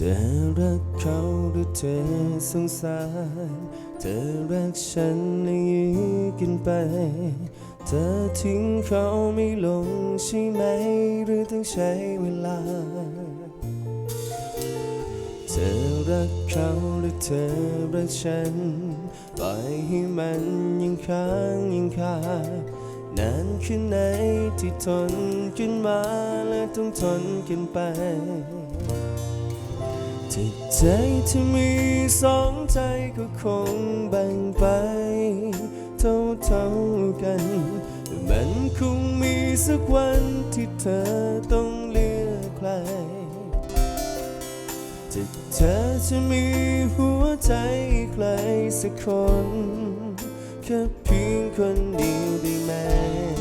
ธอรักเขาหรือเธอสงสาร เธอรักฉันและยื้อกันไป เธอทิ้งเขาไม่ลงใช่ไหม หรือต้องใช้เวลา เธอรักเขาหรือเธอรักฉัน ปล่อยให้มันยังค้างยังคานานแค่ไหนที่ทนกันมาและต้องทนกันไป จิตใจที่มีสองใจก็คงแบ่งไป เท่าเท่าๆกันมันคงมีสักวันที่เธอต้องเลือกใครจะเธอจะมีหัวใจใครสักคน แค่เพียงคนเดียวได้ไหม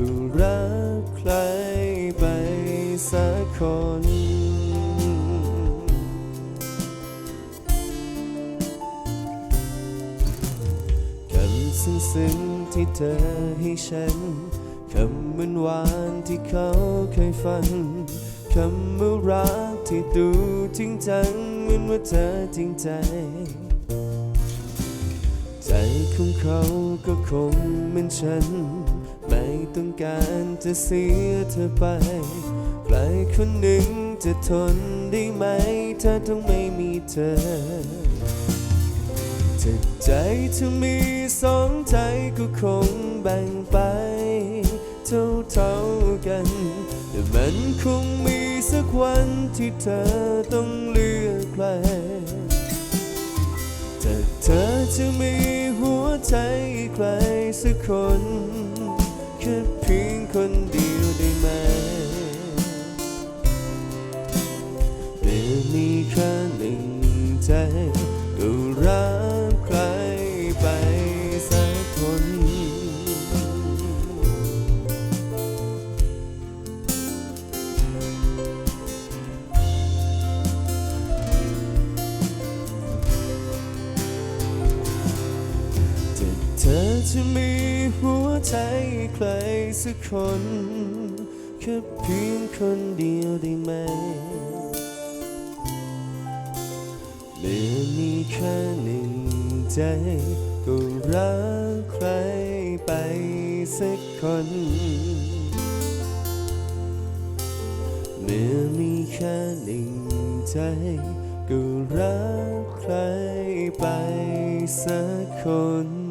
ก็รักใครไปสักคน คำซึ้งๆที่เธอให้ฉัน คำเหมือนหวานที่เขาเคยฟังคำว่ารักที่ดูจริงจังเหมือนว่าเธอจริงใจ ใจของเขาก็คงเหมือนฉัน ต้องการจะเสียเธอไป ใครคนหนึ่งจะทนได้ไหม ถ้าต้องไม่มีเธอถ้าใจเธอมีสองใจก็คงแบ่งไป เท่าเท่ากัน แต่มันคงมีสักวันที่เธอต้องเลือกใครถ้าเธอจะมีหัวใจใครสักคน แค่เพียงคนเดียวได้ไหมเมื่อมีแค่หนึ่งใจก็รักใครไปสักคนแต่เธอจะมี ใจใครสักคนแค่เพียงคนเดียวได้ไหมเมื่อมีแค่หนึ่งใจก็รักใครไปสักคนเมื่อมีแค่หนึ่งใจก็รักใครไปสักคน